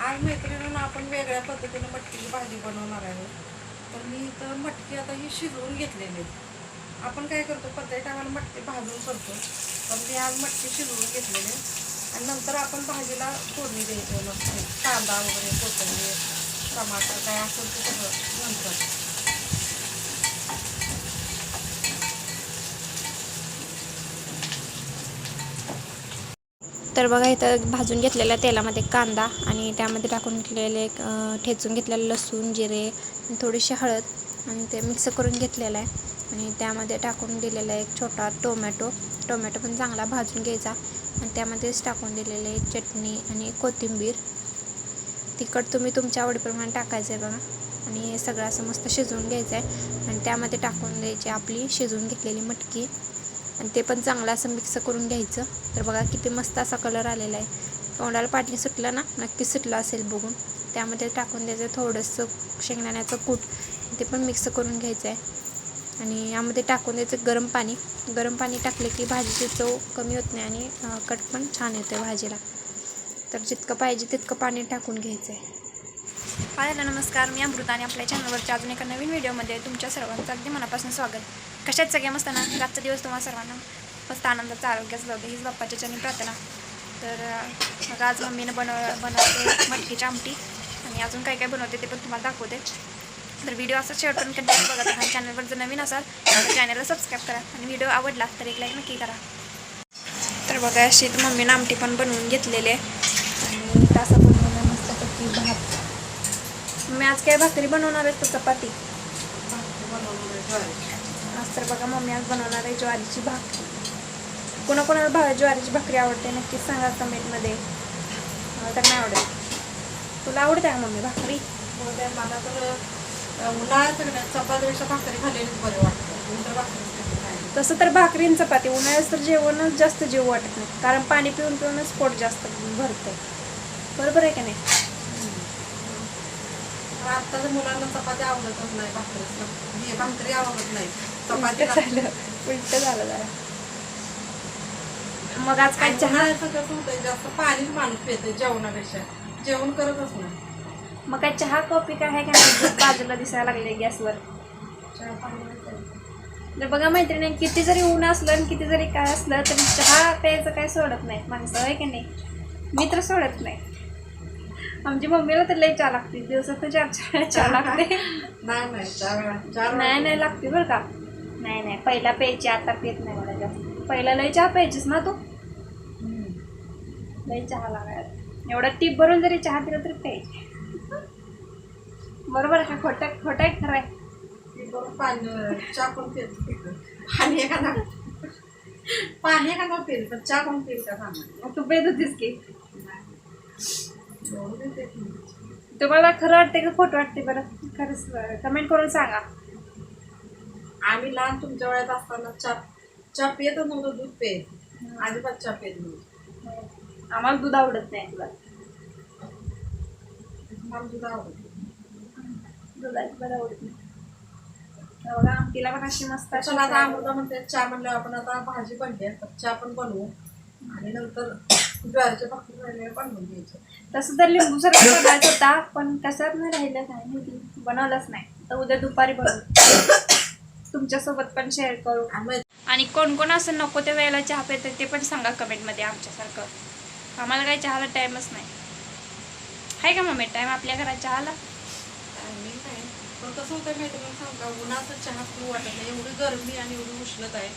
आज मैत्रिणीनं आपण वेगळ्या पद्धतीनं मटकीची भाजी बनवणार आहे तर मी इथं मटकी आता ही शिजवून घेतलेली आहे. आपण काय करतो प्रत्येक टायमाला मटकी भाजून करतो पण मी आज मटकी शिजवून घेतलेली आहे. आणि नंतर आपण भाजीला फोडणी द्यायची मस्त कांदा वगैरे कोथंबीर टमाटर काय असेल ते सगळं नंतर तर बघा इथं भाजून घेतलेल्या तेलामध्ये कांदा आणि त्यामध्ये टाकून घेतलेले ठेचून घेतलेलं लसूण जिरे आणि थोडीशी हळद आणि ते मिक्स करून घेतलेलं आहे. आणि त्यामध्ये टाकून दिलेला आहे एक छोटा टोमॅटो. टोमॅटो पण चांगला भाजून घ्यायचा. आणि त्यामध्येच टाकून दिलेलं आहे चटणी आणि कोथिंबीर. तिखट तुम्ही तुमच्या आवडीप्रमाणे टाकायचं आहे बघा. आणि हे सगळं असं मस्त शिजवून घ्यायचं आहे. आणि त्यामध्ये टाकून द्यायची आपली शिजवून घेतलेली मटकी. आणि ते पण चांगलं असं मिक्स करून घ्यायचं. तर बघा किती मस्त असा कलर आलेला आहे. तोंडाला पाणी सुटलं ना नक्की सुटलं असेल बघून. त्यामध्ये टाकून द्यायचं थोडंसं शेंगदाण्याचं कूट. ते पण मिक्स करून घ्यायचं आहे आणि यामध्ये टाकून द्यायचं गरम पाणी. गरम पाणी टाकले की भाजीची चव कमी होत नाही आणि कट पण छान येतो भाजीला. तर जितकं पाहिजे तितकं पाणी टाकून घ्यायचं आहे हाय नमस्कार. मी अमृता आणि आपल्या चॅनलवरच्या अजून एका नवीन व्हिडिओमध्ये तुमच्या सर्वांचं अगदी मनापासून स्वागत. कशात सगळ्या मस्त ना? रातचा दिवस तुम्हाला सर्वांना मस्त आनंदाचा आरोग्याचा जाऊ दे हीच बाप्पाच्या चरणी प्रार्थना. तर मग आज मम्मीनं बनव बनवते मटकीची आमटी. आणि अजून काय काय बनवते ते पण तुम्हाला दाखवते. तर व्हिडिओ असा शेअर करून कंटिन्यू बघत राहा चॅनलवर जर नवीन असाल तर चॅनलला सबस्क्राईब करा. आणि व्हिडिओ आवडला तर एक लाईक नक्की करा. तर बघा अशी मम्मीनं आमटी पण बनवून घेतलेले आणि तासा बनवला मस्तपैकी भात. मी आज काय भाकरी बनवणार आहे तर चपाती? आज तर बघा मम्मी आज बनवणार आहे ज्वारीची भाकरी. कोणाकोणाला भा ज्वारीची भाकरी आवडते नक्कीच सांगा कमेंटमध्ये. मला तर नाही आवडत. तुला आवडते का मम्मी भाकरी? त्या मला तर उन्हाळ्यात चपातीपेक्षा भाकरी खाल्लेलीच बरे वाटतं. तसं तर भाकरी आणि चपाती उन्हाळ्यात तर जेवणच जास्त जेव वाटत नाही. कारण पाणी पिऊन पिऊनच पोट जास्त भरतंय. बरोबर आहे का नाही? आत्ताच्या मुलांना चपाती आवडतच नाही भाकरीच. हे भाकरी आवडत नाही. उलट झालं. उलट झालं जरा. मग आज काय चहा? कसं होतंय जास्त पाणीच माणूस पिते जेवणापेक्षा. जेवण करतच नाही मग काय चहा कॉफी काय आहे का नाही? बाजूला दिसायला लागले गॅसवर. चहा पाणी नाही प्यायचं. तर बघा मैत्रिणी किती जरी ऊन असलं आणि किती जरी काय असलं तरी चहा प्यायचं काय सोडत नाही. माणसं आहे की नाही? मी तर सोडत नाही. आमची मम्मीला तर लई चहा लागते. दिवसात चार चहा चहा लागते. नाही नाही चार वेळा चार नाही नाही लागते बरं का. नाही नाही. पहिला प्यायची आता पित नाही मला जास्त पहिला लई चहा प्यायचीस ना तू. लई चहा लागायला. एवढा टीप भरून जरी चहा पिला तरी प्यायची. बरोबर का खोटं खोटं आहे खरं आहे. चहा पिते? पाणी एखादा पाणी एखादा पिल पण चहा पण पिल का सांगा? मग तू पेत होतीस की. तुम्हाला खरं वाटते का खोटं वाटते बरं? खरंच कमेंट करून सांगा. आम्ही लहान तुमच्या वेळेत असताना चहा चहा पियतच नव्हतं दूध पेत अजिबात चहा पेत नव्हतं. आम्हाला दूध आवडत नाही मला दूध आवडत दुधाची बरं आवडत नाही. बघा आमटीला पण अशी मस्त चला आता अमृता म्हणते चहा म्हणलं आपण आता भाजी तर चहा पण बनवू. आणि नंतर ज्वारीच्या भाकरी बनवून घ्यायचं. तसं तर लिंबू सरबत बनवायचा होता पण कशात नाही राहिलं काय माहिती? बनवलंच नाही. तर उद्या दुपारी बनवू. तुमच्यासोबत पण शेअर करू. आणि कोण कोण असं नको त्या वेळेला चहा पितं ते पण सांगा कमेंटमध्ये आमच्यासारखं. आम्हाला काही चहाला टाईमच नाही. आहे का मम्मी? टाईम आपल्या घरात चहाला? पण कसं होतं माहिती मला सांग का? उन्हाचं चहा पिऊ वाटत नाही. एवढी गरमी आणि एवढी उष्णता आहे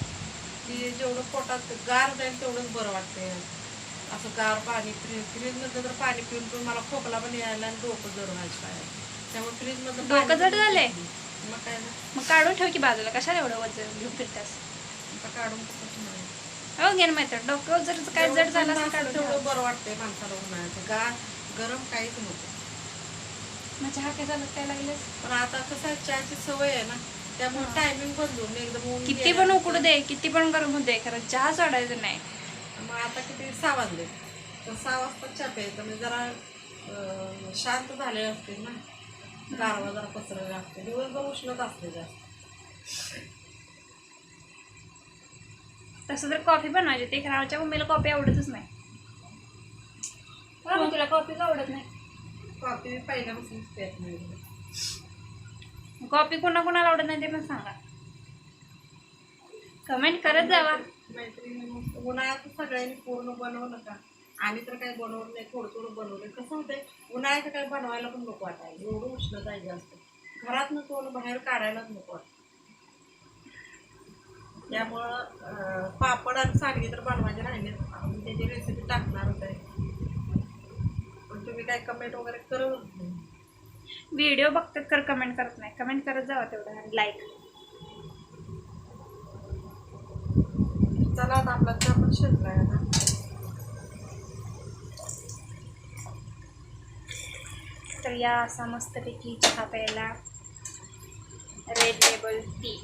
की जेवढं पोटात गार जाईल तेवढंच बरं वाटतंय. असं गार पाणी फ्रीज फ्रीजमधलं तर पाणी पिऊन पिऊन मला खोकला पण यायला आणि डोकं जड व्हायचं त्यामुळे फ्रीजमधलं डोकं पाणी जड झालंय? मग काय ना मग काढून ठेव की बाजूला. कशाला एवढं वजन घेऊन फिरतास? आता काढून कसं हो घेण माहिती डोकं जर काय जड झालं काढून असेल ठेव. तेवढं बरं वाटतंय माणसाला उन्हाळ्याचं गार गरम काहीच नव्हतं. मग चहा काय झालं? काय लागलं पण आता कसं आहे चहाची सवय आहे ना. त्यामुळे टायमिंग बदलून एकदम ऊन किती पण उकडू दे किती पण गरम होऊ दे खरं चहा सोडायचं नाही. मग आता किती? सहा वाजले. तर सहा वाजता चहा प्यायचं. म्हणजे जरा अं, शांत झाले असतील ना. गारवा जरा पसरले असते दिवसभर उष्णत असते जास्त तसं तर कॉफी बनवायची ते खरं आमच्या मम्मीला कॉफी आवडतच नाही हो, मग तुला कॉफीच आवडत नाही कॉफी पहिल्यापासूनच पेत नाही कॉफी कोणा कोणाला आवडत नाही ते पण सांगा कमेंट करत जावा मैत्रिणी उन्हाळ्यात सगळ्यांनी पूर्ण बनवलं का आम्ही तर काही बनवलं नाही थोडं थोडं बनवलं. कसं होतंय उन्हाळ्याचं काही बनवायला पण नको वाटायला. एवढं उष्णता आहे जास्त घरातनं थोडं बाहेर काढायलाच नको वाटतं. त्यामुळं पापड आणि सांडगे तर बनवायचे राहिले आम्ही त्याची रेसिपी टाकणारच आहे पण तुम्ही काय कमेंट वगैरे करत व्हिडिओ बघतात कर कमेंट करत नाही. कमेंट करत जावा तेवढं आणि लाईक चला आता आपला चहा पण शिजलाय तर या असा मस्तपैकी चहा प्यायला रेड लेबल टी